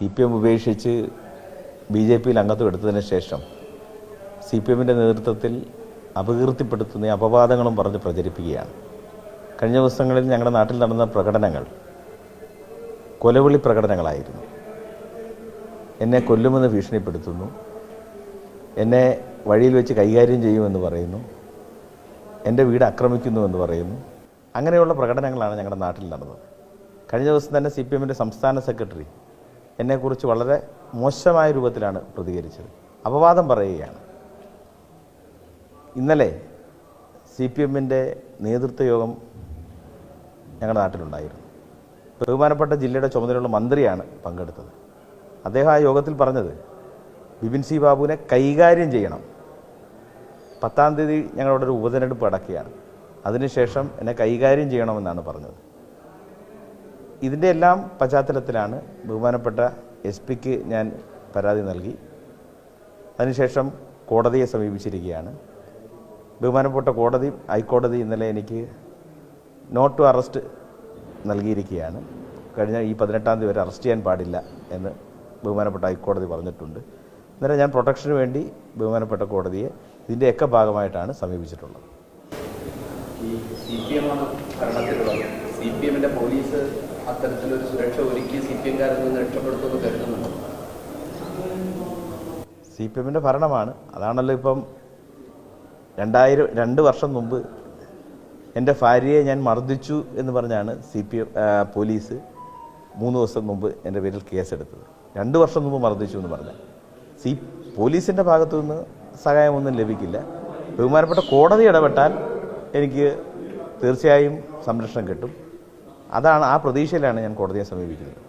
C P M ഉപേക്ഷിച്ച് B J പിയിൽ അംഗത്വം എടുത്തതിന് ശേഷം സി പി എമ്മിന്റെ നേതൃത്വത്തിൽ അപകീർത്തിപ്പെടുത്തുന്ന അപവാദങ്ങളും പറഞ്ഞ് പ്രചരിപ്പിക്കുകയാണ്. കഴിഞ്ഞ ദിവസങ്ങളിൽ ഞങ്ങളുടെ നാട്ടിൽ നടന്ന പ്രകടനങ്ങൾ കൊലവിളി പ്രകടനങ്ങളായിരുന്നു. എന്നെ കൊല്ലുമെന്ന് ഭീഷണിപ്പെടുത്തുന്നു. എന്നെ വഴിയിൽ വെച്ച് കൈകാര്യം ചെയ്യുമെന്ന് പറയുന്നു. എന്റെ വീട് ആക്രമിക്കുന്നുവെന്ന് പറയുന്നു. അങ്ങനെയുള്ള പ്രകടനങ്ങളാണ് ഞങ്ങളുടെ നാട്ടിൽ നടന്നത്. കഴിഞ്ഞ ദിവസം തന്നെ സി പി എമ്മിന്റെ സംസ്ഥാന സെക്രട്ടറി എന്നെക്കുറിച്ച് വളരെ മോശമായ രൂപത്തിലാണ് പ്രതികരിച്ചത്. അപവാദം പറയുകയാണ്. ഇന്നലെ സി പി എമ്മിന്റെ നേതൃത്വ യോഗം ഞങ്ങളുടെ നാട്ടിലുണ്ടായിരുന്നു. ബഹുമാനപ്പെട്ട ജില്ലയുടെ ചുമതലയുള്ള മന്ത്രിയാണ് പങ്കെടുത്തത്. അദ്ദേഹം ആ യോഗത്തിൽ പറഞ്ഞത് ബിപിൻ സി ബാബുവിനെ കൈകാര്യം ചെയ്യണം. പത്താം തീയതി ഞങ്ങളുടെ ഒരു ഉപതെരഞ്ഞെടുപ്പ് അടക്കുകയാണ് അതിനുശേഷം എന്നെ കൈകാര്യം ചെയ്യണമെന്നാണ് പറഞ്ഞത്. ഇതിന്റെ എല്ലാം പശ്ചാത്തലത്തിലാണ് ബഹുമാനപ്പെട്ട എസ് പിക്ക് ഞാൻ പരാതി നൽകി. അതിനുശേഷം കോടതിയെ സമീപിച്ചിരിക്കുകയാണ്. ബഹുമാനപ്പെട്ട കോടതി ഹൈക്കോടതി ഇന്നലെ എനിക്ക് നോട്ട് ടു അറസ്റ്റ് നൽകിയിരിക്കുകയാണ്. കഴിഞ്ഞ ഈ പതിനെട്ടാം തീയതി വരെ അറസ്റ്റ് ചെയ്യാൻ പാടില്ല എന്ന് ബഹുമാനപ്പെട്ട ഹൈക്കോടതി പറഞ്ഞിട്ടുണ്ട്. അന്നേരം ഞാൻ പ്രൊട്ടക്ഷന് വേണ്ടി ബഹുമാനപ്പെട്ട കോടതിയെ ഇതിന്റെയൊക്കെ ഭാഗമായിട്ടാണ് സമീപിച്ചിട്ടുള്ളത്. ഈ സി പി ആണ് ഭരണത്തിലുള്ളത്. സി പി എമ്മിന്റെ പോലീസ് അത്തരത്തിലൊരു സുരക്ഷ ഒരുക്കി സി പി എംകാരിൽ നിന്ന് രക്ഷപ്പെടുത്തുമെന്ന് കരുതുന്നുണ്ടോ. സി പി എമ്മിന്റെ ഭരണമാണ്. അതാണല്ലോ ഇപ്പം രണ്ടായിരം രണ്ട് വർഷം മുമ്പ് എന്റെ ഭാര്യയെ ഞാൻ മർദ്ദിച്ചു എന്ന് പറഞ്ഞാണ് സി പി പോലീസ് മൂന്ന് ദിവസം മുമ്പ് എന്റെ പേരിൽ കേസെടുത്തത്. രണ്ട് വർഷം മുമ്പ് മർദ്ദിച്ചു എന്ന് പറഞ്ഞാൽ സി പോലീസിന്റെ ഭാഗത്തു നിന്ന് സഹായമൊന്നും ലഭിക്കില്ല. ബഹുമാനപ്പെട്ട കോടതി ഇടപെട്ടാൽ എനിക്ക് തീർച്ചയായും സംരക്ഷണം കിട്ടും. അതാണ് ആ പ്രതീക്ഷയിലാണ് ഞാൻ കോടതിയെ സമീപിക്കുന്നത്.